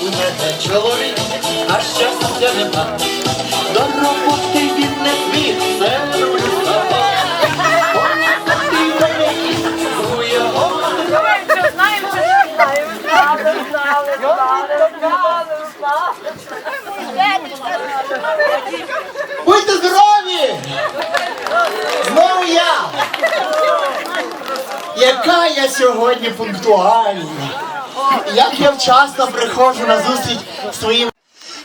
У мене чоловік, а щастя нема. До роботи він не зміг, це. Будьте здорові! Знову я! Яка я сьогодні пунктуальна! Як я вчасно приходжу на зустріч своїм.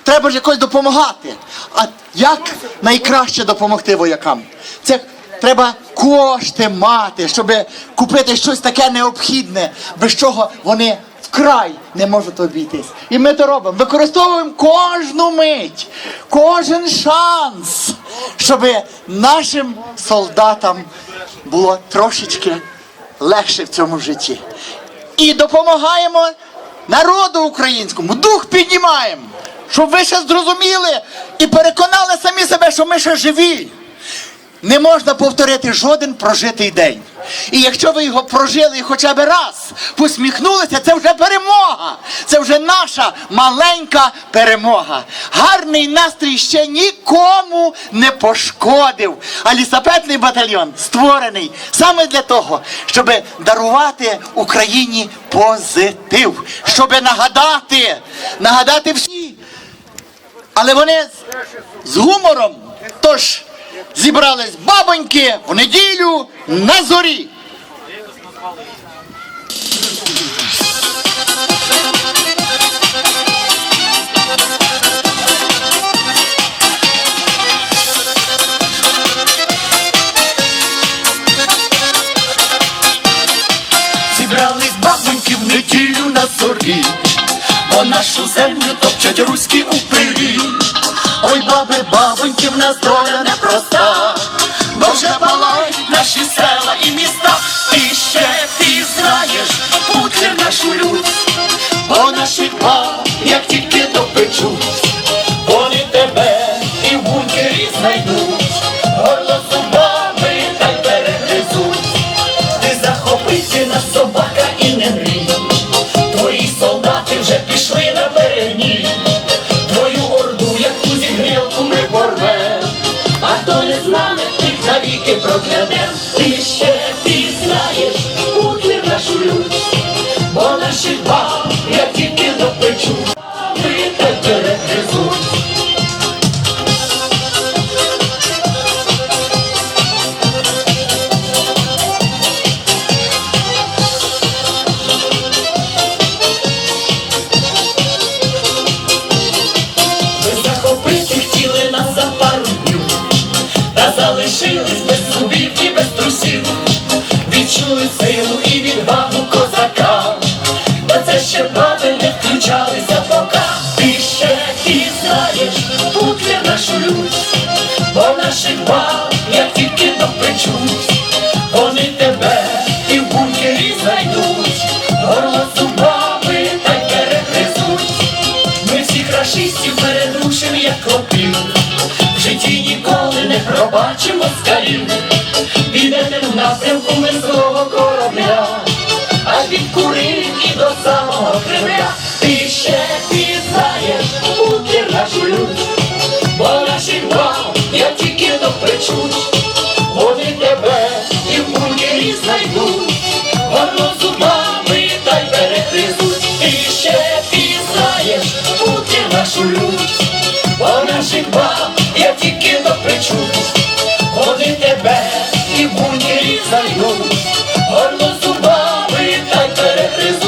Треба ж якось допомагати. А як найкраще допомогти воякам? Це треба кошти мати, щоб купити щось таке необхідне, без чого вони вкрай не можуть обійтись. І ми то робимо. Використовуємо кожну мить, кожен шанс, щоб нашим солдатам було трошечки легше в цьому житті. І допомагаємо народу українському, дух піднімаємо, щоб ви ще зрозуміли і переконали самі себе, що ми ще живі. Не можна повторити жоден прожитий день. І якщо ви його прожили хоча б раз, посміхнулися, це вже перемога. Це вже наша маленька перемога. Гарний настрій ще нікому не пошкодив. А лісапетний батальйон створений саме для того, щоб дарувати Україні позитив, щоб нагадати, нагадати всі. Але вони з- гумором. Тож зібрались бабоньки в неділю на зорі. Зібрались бабоньки в неділю на зорі, бо нашу землю топчуть руські упирі. Ой, баби, нас доля непроста, бо вже наші села і міста. Ти ще ти знаєш, путлер нашу лють, бо наші па, як тільки допечуть, вони тебе і в бункері знайдуть, que programa é пока. Ти ще ти знаєш, путлер нашу лють, бо наших баб, як тільки допечуть, вони тебе і в бункері знайдуть, горло зубами та й перегризуть. Ми всіх рашистів передушим, як клопів. В житті ніколи не пробачимо скалів. Підете в напрямку мирського корабля, аж від Курилів і до самого Кремля. почуть, вони тебе і в бункері знайдуть, зубами та й перегризуть, ти ще пізнаєш, бути нашу лють, по наших баб я тільки допричусь, вони тебе і в бункері знайдуть, гарно зубами та й перегризуть.